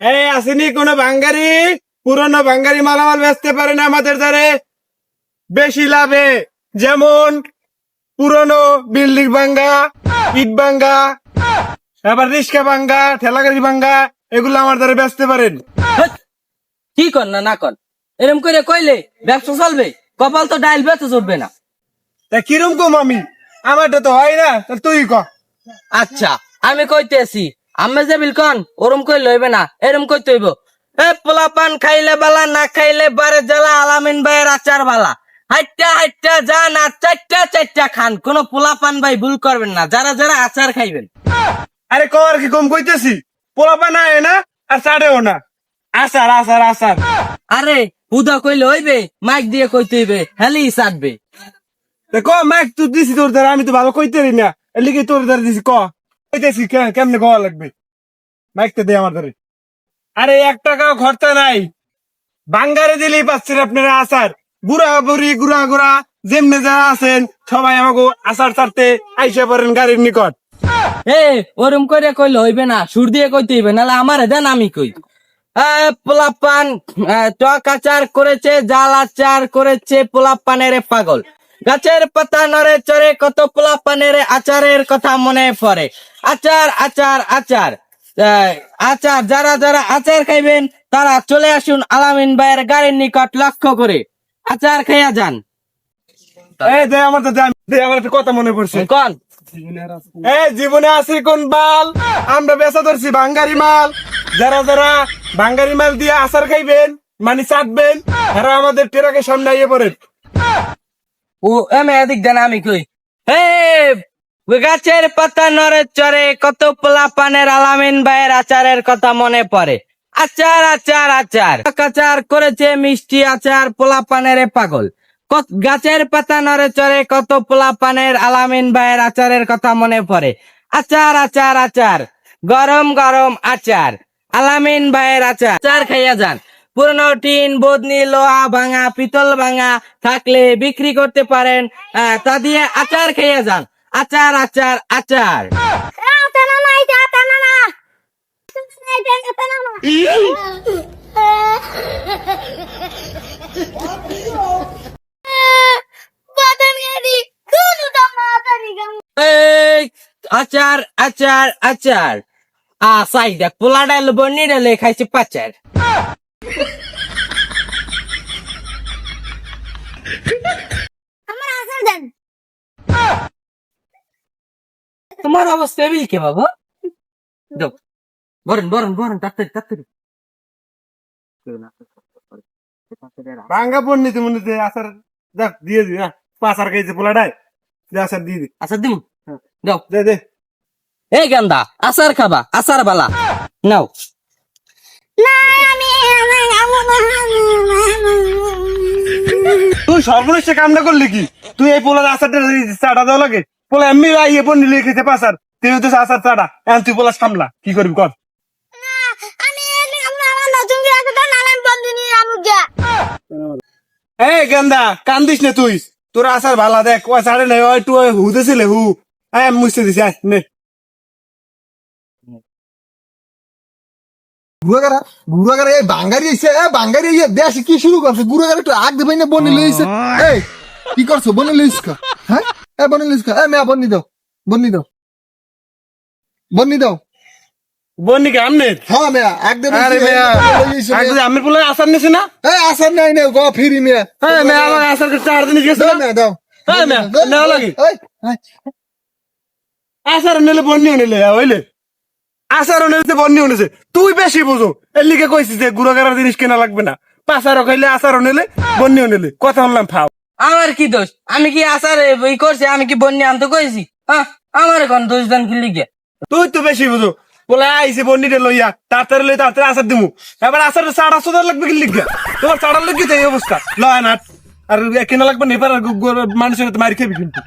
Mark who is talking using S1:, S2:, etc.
S1: এই আসেনি কোনো বাঙ্গারি? পুরনো বাঙ্গারি মালামাল বেচতে পারে না আমাদের দ্বারে বেশি লাভে যেমন পুরনো বিল্ডিং ভাঙ্গা ইট ভাঙ্গা আবার রিক্সা ভাঙ্গা ঠেলাগাড়ি ভাঙ্গা এগুলো আমার দ্বারা বেচতে পারেন।
S2: কি কর না না কর? এরম করে কইলে ব্যবসা চলবে কপাল তো ডাইল বেচে চলবে না।
S1: তা কিরম কম আমি? আমারটা তো হয় না তুই ক।
S2: আচ্ছা আমি কইতেছি আমি যে বিলকন ওরম কই লইবে না এরম কইতে হইব এ পোলা পান খাইলে বালা না খাইলে বারে জ্বালা আলামিন ভাইয়ের আচার বালা। হাইটা হাইটা যান আর চারটা চারটা খান। কোন পোলা পান ভাই ভুল করবেন না যারা যারা আচার খাইবেন।
S1: আরে কর কি কম কইতেছি? পোলাপা না এ না আর ছাড়েও না। আসার আসার আসার
S2: আরে হুদা কইলে হইবে মাইক দিয়ে কইতে হইবে হেলি সাটবে
S1: তা ক মাইক তুই দিছি তোর দ্বারা আমি তো ভালো কইতে না। এর লিগে তোর দ্বারা দিছি ক? কইতেছি কেমনে কওয়া লাগবে? মাইকটা দে আমার দ্বারা আরে এক টাকাও খরচা নাই। বাঙ্গারে দিলেই পাচ্ছেন আপনারা আসার গুড়া বুড়ি গুড়া গুড়া যেমনে যারা আছেন সবাই আমাকে আসার ছাড়তে আইসা পড়েন গাড়ির নিকট।
S2: এ ওরম করে কইলে হইবে না সুর দিয়ে কইতে হইবে নাহলে আমার দেন আমি কই। পোলাপান এ, টক আচার করেছে জাল আচার করেছে পোলাপানের পাগল। গাছের পাতা নড়ে চড়ে কত পোলাপানের আচারের কথা মনে পড়ে। আচার আচার আচার। আচার যারা যারা আচার খাইবেন তারা চলে আসুন আলামিন ভাইয়ের গাড়ির নিকট লক্ষ্য করে। আচার খাইয়া যান।
S1: এই দে আমার তো আমার একটা কথা মনে পড়ছে।
S2: কন?
S1: এই জীবনে আছে কোন বাল? আমরা বেচা ধরছি বাঙ্গারি মাল। যারা যারা বাঙ্গারি মাল দিয়ে আচার খাইবেন মানে চাটবেন তারা আমাদের ট্রাকের সামনে আইয়ে পড়েন।
S2: ও এমে এদিক দেন আমি কই। হে গাছের পাতা নড়ে চড়ে, কত পোলা পানের আলামিন ভাইয়ের আচারের কথা মনে পড়ে। আচার আচার আচার। আচার করেছে, মিষ্টি আচার পোলা পানের পাগল গাছের পাতা নড়ে চড়ে, কত পোলা পানের আলামিন ভাইয়ের আচারের কথা মনে পড়ে। আচার আচার আচার। গরম গরম আচার। আলামিন ভাইয়ের আচার। আচার খাইয়া যান। পুরনো টিন বদনি লোহা ভাঙা, পিতল ভাঙা, থাকলে বিক্রি করতে পারেন তা দিয়ে আচার খেয়ে যান। আচার আচার আচার। আচার আচার আচার। আ সাই দেখ পোলা ডাল বন্নি ডালে খাইছে পাচার। তোমার অবস্থা এমনি কে বাবা? দাও বরেন বরেন বরেন তাড়াতাড়ি তাড়াতাড়ি।
S1: বাঙ্গা পড়নিতে মনে হচ্ছে আচার দেখ দিয়ে দি না পাচার খাইছে পোলাটাই দে আচার দিয়ে দি।
S2: আচ্ছা দিম? দাও
S1: দে দে।
S2: এই গান্দা আচার খাবা আচার বালা। নাও।
S1: তুই সর্বনিষ্ট কামটা করলি কি? তুই এই পোলার আচারটা চাটা দেওয়া লাগে? পোলা এমনি আইয়ে পড়নি লিখে খেতে পাচার তুই হচ্ছে আচার চাটা। এখন তুই পোলা সামলা। কি করবি কর। এই গেন্দা, কান্দিস না তুই। তোর আসার ভালা দেখ। ও ছাড়ে নাই একটু হুদেছিলে হু হ্যাঁ মুছতে দিছি নে।
S3: গুড়াগারা গুড়াগারা এই বাঙ্গারি এসে এ বাঙ্গারি ইয়ে দেশ কি শুরু করছে? গুড়াগারা একটু আগ দেবে না বনি লইছে এই কি করছ? বনি লইছ কা? হ্যাঁ? এ বনি লইছ কা? এ মেয়া বনি দাও বনি দাও। বনি দাও।
S1: বন্নি কে আমনে
S3: হ্যাঁ মেয়া আগ দেবে
S1: আরে মেয়া আগে আমি পোলা আসার নিছি না?
S3: এ আসার নাই নে গো ফিরি মেয়া।
S1: হ্যাঁ মেয়া আমার আসার চার দিন গেছে না?
S3: দাও।
S1: হ্যাঁ মেয়া নেওয়া লাগে? আসার নিলে বন্নি নিলে হইলে আসার নিলে বন্নি নিছে। তুই বেশি বুঝো। এর লিগে কইছিস যে গুড়াগাড়ার জিনিস কেনা লাগবে না। পাঁচারও খাইলে আসারও নিলে বন্নিও নিলে। কথা বললাম ফাও।
S2: আমার কি দোষ? আমি কি আচার ই করছি? আমি কি বন্যা আনতে কইছি? হ্যাঁ? আমার এখন দোষ দান কি লিগে?
S1: তুই তো বেশি বুঝো। বলে আইসে বন্নিটা লইয়া তাড়াতাড়ি লই তাড়াতাড়ি আসার দিমু। এবার আসার চাড়া সোদার লাগবে কি লিখবে তোমার চাড়ার লাগবে এই অবস্থা। লয় না আর কেনা লাগবে না এবার মানুষের মারি খাবি কিন্তু।